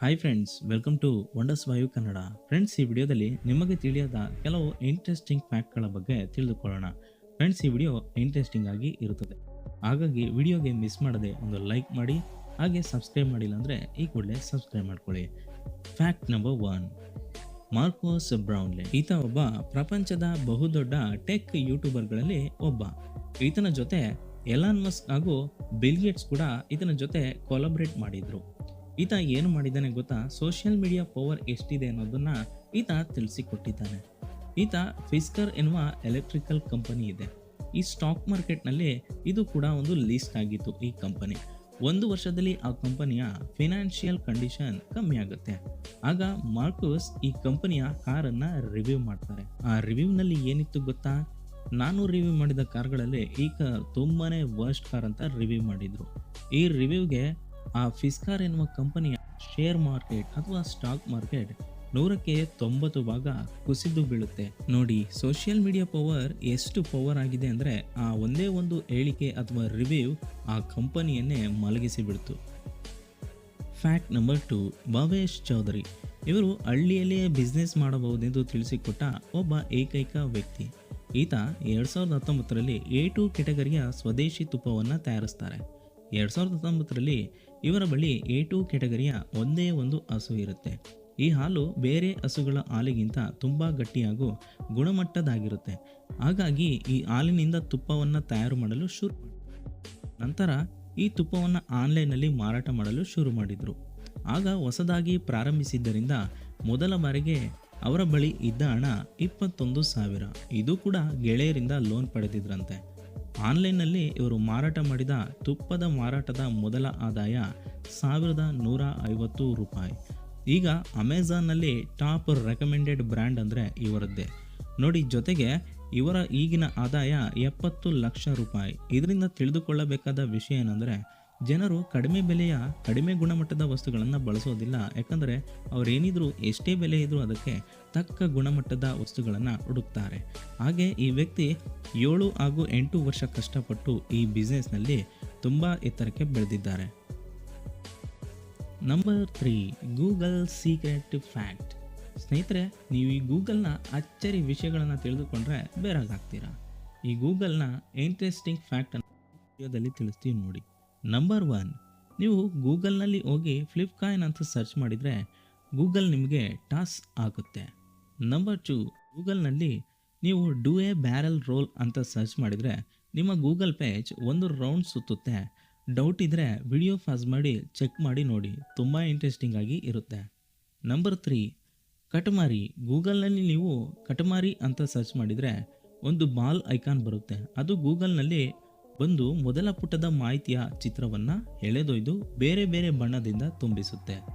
Hi friends welcome to wonders Vayu Kannada friends ಈ ವಿಡಿಯೋದಲ್ಲಿ ನಿಮಗೆ ತಿಳಿಯದ ಕೆಲವು ಇಂಟ್ರೆಸ್ಟಿಂಗ್ ಫ್ಯಾಕ್ಟ್ಗಳ ಬಗ್ಗೆ ತಿಳಿದುಕೊಳ್ಳೋಣ. ಫ್ರೆಂಡ್ಸ್ ಈ ವಿಡಿಯೋ ಇಂಟ್ರೆಸ್ಟಿಂಗ್ ಆಗಿ ಇರುತ್ತದೆ. ಹಾಗಾಗಿ ವಿಡಿಯೋಗೆ ಮಿಸ್ ಮಾಡದೆ ಒಂದು ಲೈಕ್ ಮಾಡಿ, ಹಾಗೆ ಸಬ್ಸ್ಕ್ರೈಬ್ ಮಾಡಿಲ್ಲ ಅಂದರೆ ಈ ಕೂಡಲೇ ಸಬ್ಸ್ಕ್ರೈಬ್ ಮಾಡ್ಕೊಳ್ಳಿ. Fact number one Marcos Brownlee ಈತ ಒಬ್ಬ ಪ್ರಪಂಚದ ಬಹುದೊಡ್ಡ ಟೆಕ್ ಯೂಟ್ಯೂಬರ್ಗಳಲ್ಲಿ ಒಬ್ಬ. ಈತನ ಜೊತೆ ಎಲಾನ್ ಮಸ್ಕ್ ಹಾಗೂ ಬಿಲ್ಗೇಟ್ಸ್ ಕೂಡ ಈತನ ಜೊತೆ ಕೊಲಬ್ರೇಟ್ ಮಾಡಿದ್ರು. ಈತ ಏನು ಮಾಡಿದ್ದಾನೆ ಗೊತ್ತಾ? ಸೋಷಿಯಲ್ ಮೀಡಿಯಾ ಪವರ್ ಎಷ್ಟಿದೆ ಅನ್ನೋದನ್ನ ಈತ ತಿಳಿಸಿಕೊಟ್ಟಿದ್ದಾನೆ. ಈತ ಫಿಸ್ಕರ್ ಎನ್ನುವ ಎಲೆಕ್ಟ್ರಿಕಲ್ ಕಂಪನಿ ಇದೆ. ಈ ಸ್ಟಾಕ್ ಮಾರ್ಕೆಟ್ನಲ್ಲಿ ಇದು ಕೂಡ ಒಂದು ಲಿಸ್ಟ್ ಆಗಿತ್ತು ಈ ಕಂಪನಿ ಒಂದು ವರ್ಷದಲ್ಲಿ ಆ ಕಂಪನಿಯ ಫಿನಾನ್ಷಿಯಲ್ ಕಂಡೀಷನ್ ಕಮ್ಮಿ ಆಗುತ್ತೆ. ಆಗ ಮಾರ್ಕೋಸ್ ಈ ಕಂಪನಿಯ ಕಾರನ್ನು ರಿವ್ಯೂ ಮಾಡ್ತಾರೆ. ಆ ರಿವ್ಯೂನಲ್ಲಿ ಏನಿತ್ತು ಗೊತ್ತಾ? ನಾನು ರಿವ್ಯೂ ಮಾಡಿದ ಕಾರ್ಗಳಲ್ಲಿ ಈ ಕಾರ್ ತುಂಬಾನೇ ವರ್ಸ್ಟ್ ಕಾರ್ ಅಂತ ರಿವ್ಯೂ ಮಾಡಿದ್ರು. ಈ ರಿವ್ಯೂಗೆ ಆ ಫಿಸ್ಕಾರ್ ಎನ್ನುವ ಕಂಪನಿಯ ಶೇರ್ ಮಾರ್ಕೆಟ್ ಅಥವಾ ಸ್ಟಾಕ್ ಮಾರ್ಕೆಟ್ ನೂರಕ್ಕೆ ತೊಂಬತ್ತು ಭಾಗ ಕುಸಿದು ಬೀಳುತ್ತೆ. ನೋಡಿ ಸೋಷಿಯಲ್ ಮೀಡಿಯಾ ಪವರ್ ಎಷ್ಟು ಪವರ್ ಆಗಿದೆ ಅಂದರೆ ಆ ಒಂದೇ ಒಂದು ಹೇಳಿಕೆ ಅಥವಾ ರಿವ್ಯೂ ಆ ಕಂಪನಿಯನ್ನೇ ಮಲಗಿಸಿ ಬಿಡ್ತು. Fact number two Bhavesh Chaudhary. ಇವರು ಹಳ್ಳಿಯಲ್ಲಿಯೇ ಬಿಸ್ನೆಸ್ ಮಾಡಬಹುದೆಂದು ತಿಳಿಸಿಕೊಟ್ಟ ಒಬ್ಬ ಏಕೈಕ ವ್ಯಕ್ತಿ. ಈತ ಎರಡು ಸಾವಿರದ ಹತ್ತೊಂಬತ್ತರಲ್ಲಿ ಎ ಟು ಕೆಟಗರಿಯ ಸ್ವದೇಶಿ ತುಪ್ಪವನ್ನು ತಯಾರಿಸ್ತಾರೆ. ಎರಡು ಸಾವಿರದ ಹತ್ತೊಂಬತ್ತರಲ್ಲಿ ಇವರ ಬಳಿ ಎ ಟು ಕೆಟಗರಿಯ ಒಂದೇ ಒಂದು ಹಸು ಇರುತ್ತೆ. ಈ ಹಾಲು ಬೇರೆ ಹಸುಗಳ ಹಾಲಿಗಿಂತ ತುಂಬ ಗಟ್ಟಿ ಹಾಗೂ ಗುಣಮಟ್ಟದಾಗಿರುತ್ತೆ ಹಾಗಾಗಿ ಈ ಹಾಲಿನಿಂದ ತುಪ್ಪವನ್ನು ತಯಾರು ಮಾಡಲು ಶುರು ನಂತರ ಈ ತುಪ್ಪವನ್ನು ಆನ್ಲೈನ್ನಲ್ಲಿ ಮಾರಾಟ ಮಾಡಲು ಶುರು ಮಾಡಿದರು. ಆಗ ಹೊಸದಾಗಿ ಪ್ರಾರಂಭಿಸಿದ್ದರಿಂದ ಮೊದಲ ಬಾರಿಗೆ ಅವರ ಬಳಿ ಇದ್ದ ಹಣ ಇಪ್ಪತ್ತೊಂದು ಸಾವಿರ. ಇದು ಕೂಡ ಗೆಳೆಯರಿಂದ ಲೋನ್ ಪಡೆದಿದ್ರಂತೆ. ಆನ್ಲೈನ್ನಲ್ಲಿ ಇವರು ಮಾರಾಟ ಮಾಡಿದ ತುಪ್ಪದ ಮಾರಾಟದ ಮೊದಲ ಆದಾಯ ಸಾವಿರದ ನೂರ ಐವತ್ತು ರೂಪಾಯಿ. ಈಗ ಅಮೆಝಾನ್ನಲ್ಲಿ ಟಾಪ್ ರೆಕಮೆಂಡೆಡ್ ಬ್ರ್ಯಾಂಡ್ ಅಂದರೆ ಇವರದ್ದೇ. ನೋಡಿ ಜೊತೆಗೆ ಇವರ ಈಗಿನ ಆದಾಯ ಎಪ್ಪತ್ತು ಲಕ್ಷ ರೂಪಾಯಿ. ಇದರಿಂದ ತಿಳಿದುಕೊಳ್ಳಬೇಕಾದ ವಿಷಯ ಏನಂದರೆ ಜನರು ಕಡಿಮೆ ಬೆಲೆಯ, ಕಡಿಮೆ ಗುಣಮಟ್ಟದ ವಸ್ತುಗಳನ್ನು ಬಳಸೋದಿಲ್ಲ. ಯಾಕಂದರೆ ಅವರೇನಿದ್ರು ಎಷ್ಟೇ ಬೆಲೆ ಇದ್ರೂ ಅದಕ್ಕೆ ತಕ್ಕ ಗುಣಮಟ್ಟದ ವಸ್ತುಗಳನ್ನು ಹುಡುಕ್ತಾರೆ. ಹಾಗೆ ಈ ವ್ಯಕ್ತಿ ಏಳು ಹಾಗೂ ಎಂಟು ವರ್ಷ ಕಷ್ಟಪಟ್ಟು ಈ ಬಿಸ್ನೆಸ್ನಲ್ಲಿ ತುಂಬ ಎತ್ತರಕ್ಕೆ ಬೆಳೆದಿದ್ದಾರೆ. Number three Google secret fact ಸ್ನೇಹಿತರೆ, ನೀವು ಈ ಗೂಗಲ್ನ ಅಚ್ಚರಿ ವಿಷಯಗಳನ್ನು ತಿಳಿದುಕೊಂಡ್ರೆ ಬೇರಾಗ್ತೀರಾ ಈ ಗೂಗಲ್ನ ಇಂಟ್ರೆಸ್ಟಿಂಗ್ ಫ್ಯಾಕ್ಟನ್ನು ವಿಡಿಯೋದಲ್ಲಿ ತಿಳಿಸ್ತೀವಿ ನೋಡಿ. ನಂಬರ್ ಒನ್ ನೀವು ಗೂಗಲ್ನಲ್ಲಿ ಹೋಗಿ ಫ್ಲಿಪ್ಕಾಯ್ನ್ ಅಂತ ಸರ್ಚ್ ಮಾಡಿದರೆ ಗೂಗಲ್ ನಿಮಗೆ ಟಾಸ್ ಆಗುತ್ತೆ. ನಂಬರ್ ಟು ಗೂಗಲ್ನಲ್ಲಿ ನೀವು ಡೂ ಎ ಬ್ಯಾರಲ್ ರೋಲ್ ಅಂತ ಸರ್ಚ್ ಮಾಡಿದರೆ ನಿಮ್ಮ ಗೂಗಲ್ ಪೇಜ್ ಒಂದು ರೌಂಡ್ ಸುತ್ತುತ್ತೆ. ಡೌಟ್ ಇದ್ದರೆ ವಿಡಿಯೋ ಫಾಸ್ ಮಾಡಿ ಚೆಕ್ ಮಾಡಿ ನೋಡಿ, ತುಂಬ ಇಂಟ್ರೆಸ್ಟಿಂಗ್ ಆಗಿ ಇರುತ್ತೆ. ನಂಬರ್ ತ್ರೀ ಕಟಮಾರಿ, ಗೂಗಲ್ನಲ್ಲಿ ನೀವು ಕಟಮಾರಿ ಅಂತ ಸರ್ಚ್ ಮಾಡಿದರೆ ಒಂದು ಬಾಲ್ ಐಕಾನ್ ಬರುತ್ತೆ. ಅದು ಗೂಗಲ್ನಲ್ಲಿ ಬಂದು ಮೊದಲ ಪುಟದ ಮಾಹಿತಿಯ ಚಿತ್ರವನ್ನು ಎಳೆದೊಯ್ದು ಬೇರೆ ಬೇರೆ ಬಣ್ಣದಿಂದ ತುಂಬಿಸುತ್ತೆ.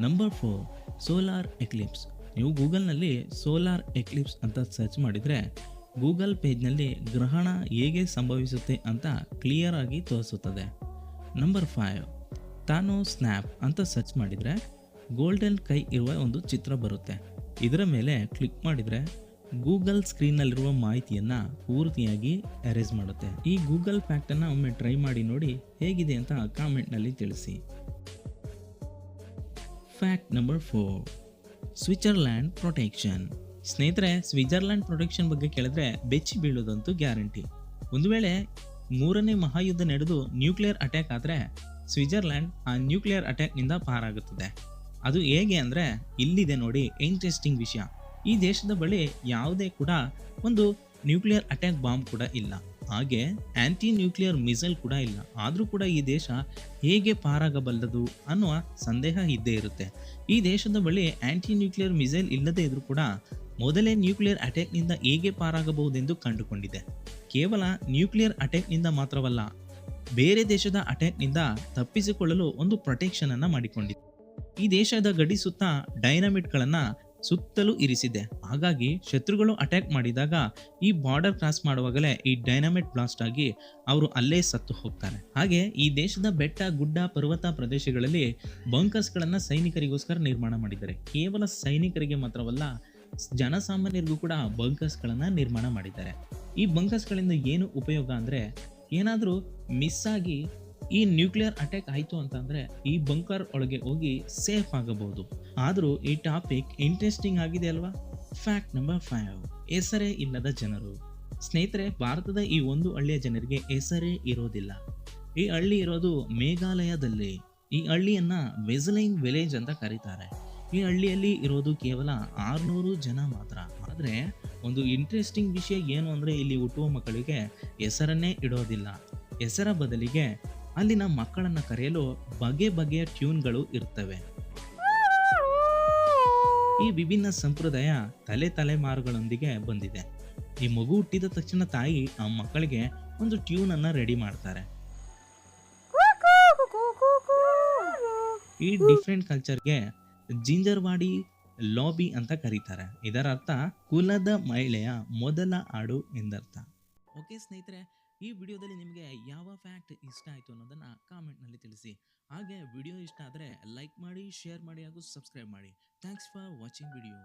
ನಂಬರ್ ಫೋರ್ ಸೋಲಾರ್ ಎಕ್ಲಿಪ್ಸ್ ನೀವು ಗೂಗಲ್ನಲ್ಲಿ ಸೋಲಾರ್ ಎಕ್ಲಿಪ್ಸ್ ಅಂತ ಸರ್ಚ್ ಮಾಡಿದರೆ ಗೂಗಲ್ ಪೇಜ್ನಲ್ಲಿ ಗ್ರಹಣ ಹೇಗೆ ಸಂಭವಿಸುತ್ತೆ ಅಂತ ಕ್ಲಿಯರ್ ಆಗಿ ತೋರಿಸುತ್ತದೆ. ನಂಬರ್ ಫೈವ್ ತಾನೋ ಸ್ನ್ಯಾಪ್ ಅಂತ ಸರ್ಚ್ ಮಾಡಿದರೆ ಗೋಲ್ಡನ್ ಕೈ ಇರುವ ಒಂದು ಚಿತ್ರ ಬರುತ್ತೆ. ಇದರ ಮೇಲೆ ಕ್ಲಿಕ್ ಮಾಡಿದರೆ ಗೂಗಲ್ ಸ್ಕ್ರೀನ್ನಲ್ಲಿರುವ ಮಾಹಿತಿಯನ್ನು ಪೂರ್ತಿಯಾಗಿ ಅರೇಸ್ ಮಾಡುತ್ತೆ. ಈ ಗೂಗಲ್ ಫ್ಯಾಕ್ಟನ್ನು ಒಮ್ಮೆ ಟ್ರೈ ಮಾಡಿ ನೋಡಿ ಹೇಗಿದೆ ಅಂತ ಕಾಮೆಂಟ್ನಲ್ಲಿ ತಿಳಿಸಿ. Fact number four Switzerland protection ಸ್ನೇಹಿತರೆ ಸ್ವಿಟ್ಜರ್ಲ್ಯಾಂಡ್ ಪ್ರೊಟೆಕ್ಷನ್ ಬಗ್ಗೆ ಕೇಳಿದ್ರೆ ಬೆಚ್ಚಿ ಬೀಳೋದಂತೂ ಗ್ಯಾರಂಟಿ ಒಂದು ವೇಳೆ ಮೂರನೇ ಮಹಾಯುದ್ಧ ನಡೆದು ನ್ಯೂಕ್ಲಿಯರ್ ಅಟ್ಯಾಕ್ ಆದರೆ ಸ್ವಿಟ್ಜರ್ಲ್ಯಾಂಡ್ ಆ ನ್ಯೂಕ್ಲಿಯರ್ ಅಟ್ಯಾಕ್ನಿಂದ ಪಾರಾಗುತ್ತದೆ. ಅದು ಹೇಗೆ ಅಂದರೆ ಇಲ್ಲಿದೆ ನೋಡಿ ಇಂಟ್ರೆಸ್ಟಿಂಗ್ ವಿಷಯ. ಈ ದೇಶದ ಬಳಿ ಯಾವುದೇ ಕೂಡ ಒಂದು ನ್ಯೂಕ್ಲಿಯರ್ ಅಟ್ಯಾಕ್ ಬಾಂಬ್ ಕೂಡ ಇಲ್ಲ. ಹಾಗೆ ಆ್ಯಂಟಿ ನ್ಯೂಕ್ಲಿಯರ್ ಮಿಸೈಲ್ ಕೂಡ ಇಲ್ಲ. ಆದರೂ ಕೂಡ ಈ ದೇಶ ಹೇಗೆ ಪಾರಾಗಬಲ್ಲದು ಅನ್ನುವ ಸಂದೇಹ ಇದ್ದೇ ಇರುತ್ತೆ. ಈ ದೇಶದ ಬಳಿ ಆ್ಯಂಟಿ ನ್ಯೂಕ್ಲಿಯರ್ ಮಿಸೈಲ್ ಇಲ್ಲದೇ ಇದ್ರೂ ಕೂಡ ಮೊದಲೇ ನ್ಯೂಕ್ಲಿಯರ್ ಅಟ್ಯಾಕ್ನಿಂದ ಹೇಗೆ ಪಾರಾಗಬಹುದೆಂದು ಕಂಡುಕೊಂಡಿದೆ. ಕೇವಲ ನ್ಯೂಕ್ಲಿಯರ್ ಅಟ್ಯಾಕ್ನಿಂದ ಮಾತ್ರವಲ್ಲ, ಬೇರೆ ದೇಶದ ಅಟ್ಯಾಕ್ನಿಂದ ತಪ್ಪಿಸಿಕೊಳ್ಳಲು ಒಂದು ಪ್ರೊಟೆಕ್ಷನನ್ನು ಮಾಡಿಕೊಂಡಿದೆ. ಈ ದೇಶದ ಗಡಿ ಸುತ್ತ ಡೈನಮಿಟ್ಗಳನ್ನು ಸುತ್ತಲೂ ಇರಿಸಿದೆ. ಹಾಗಾಗಿ ಶತ್ರುಗಳು ಅಟ್ಯಾಕ್ ಮಾಡಿದಾಗ ಈ ಬಾರ್ಡರ್ ಕ್ರಾಸ್ ಮಾಡುವಾಗಲೇ ಈ ಡೈನಮೈಟ್ ಬ್ಲಾಸ್ಟ್ ಆಗಿ ಅವರು ಅಲ್ಲೇ ಸತ್ತು ಹೋಗ್ತಾರೆ. ಹಾಗೆ ಈ ದೇಶದ ಬೆಟ್ಟ, ಗುಡ್ಡ, ಪರ್ವತ ಪ್ರದೇಶಗಳಲ್ಲಿ ಬಂಕರ್ಸ್ಗಳನ್ನು ಸೈನಿಕರಿಗೋಸ್ಕರ ನಿರ್ಮಾಣ ಮಾಡಿದ್ದಾರೆ. ಕೇವಲ ಸೈನಿಕರಿಗೆ ಮಾತ್ರವಲ್ಲ, ಜನಸಾಮಾನ್ಯರಿಗೂ ಕೂಡ ಬಂಕರ್ಸ್ಗಳನ್ನು ನಿರ್ಮಾಣ ಮಾಡಿದ್ದಾರೆ. ಈ ಬಂಕರ್ಸ್ಗಳಿಂದ ಏನು ಉಪಯೋಗ ಅಂದರೆ ಏನಾದರೂ ಮಿಸ್ ಆಗಿ ಈ ನ್ಯೂಕ್ಲಿಯರ್ ಅಟ್ಯಾಕ್ ಆಯಿತು ಅಂತಂದರೆ ಈ ಬಂಕರ್ ಒಳಗೆ ಹೋಗಿ ಸೇಫ್ ಆಗಬಹುದು. ಆದರೂ ಈ ಟಾಪಿಕ್ ಇಂಟ್ರೆಸ್ಟಿಂಗ್ ಆಗಿದೆ ಅಲ್ವಾ? ಫ್ಯಾಕ್ಟ್ ನಂಬರ್ ಫೈವ್ ಹೆಸರೇ ಇಲ್ಲದ ಜನರು. ಸ್ನೇಹಿತರೆ, ಭಾರತದ ಈ ಒಂದು ಹಳ್ಳಿಯ ಜನರಿಗೆ ಹೆಸರೇ ಇರೋದಿಲ್ಲ. ಈ ಹಳ್ಳಿ ಇರೋದು ಮೇಘಾಲಯದಲ್ಲಿ. ಈ ಹಳ್ಳಿಯನ್ನ ವೆಸಲೈನ್ ವಿಲೇಜ್ ಅಂತ ಕರೀತಾರೆ. ಈ ಹಳ್ಳಿಯಲ್ಲಿ ಇರೋದು ಕೇವಲ ಆರ್ನೂರು ಜನ ಮಾತ್ರ. ಆದರೆ ಒಂದು ಇಂಟ್ರೆಸ್ಟಿಂಗ್ ವಿಷಯ ಏನು ಅಂದರೆ ಇಲ್ಲಿ ಹುಟ್ಟುವ ಮಕ್ಕಳಿಗೆ ಹೆಸರನ್ನೇ ಇಡೋದಿಲ್ಲ. ಹೆಸರ ಬದಲಿಗೆ ಅಲ್ಲಿನ ಮಕ್ಕಳನ್ನು ಕರೆಯಲು ಬಗೆ ಬಗೆಯ ಟ್ಯೂನ್ಗಳು ಇರ್ತವೆ. ಈ ವಿಭಿನ್ನ ಸಂಪ್ರದಾಯ ತಲೆ ತಲೆಮಾರುಗಳೊಂದಿಗೆ ಬಂದಿದೆ. ಈ ಮಗು ಹುಟ್ಟಿದ ತಕ್ಷಣ ತಾಯಿ ಆ ಮಕ್ಕಳಿಗೆ ಒಂದು ಟ್ಯೂನ್ ಅನ್ನ ರೆಡಿ ಮಾಡ್ತಾರೆ. ಈ ಡಿಫ್ರೆಂಟ್ ಕಲ್ಚರ್ಗೆ ಜಿಂಜರ್ವಾಡಿ ಲಾಬಿ ಅಂತ ಕರೀತಾರೆ. ಇದರ ಅರ್ಥ ಕುಲದ ಮಹಿಳೆಯ ಮೊದಲ ಹಾಡು ಎಂದರ್ಥ. ಓಕೆ ಸ್ನೇಹಿತರೆ ಈ ವಿಡಿಯೋದಲ್ಲಿ ನಿಮಗೆ ಯಾವ ಫ್ಯಾಕ್ಟ್ ಇಷ್ಟ ಆಯಿತು ಅನ್ನೋದನ್ನು ಕಾಮೆಂಟ್ನಲ್ಲಿ ತಿಳಿಸಿ. ಹಾಗೆ ವಿಡಿಯೋ ಇಷ್ಟ ಆದರೆ ಲೈಕ್ ಮಾಡಿ ಶೇರ್ ಮಾಡಿ ಹಾಗೂ ಸಬ್ಸ್ಕ್ರೈಬ್ ಮಾಡಿ. Thanks for watching video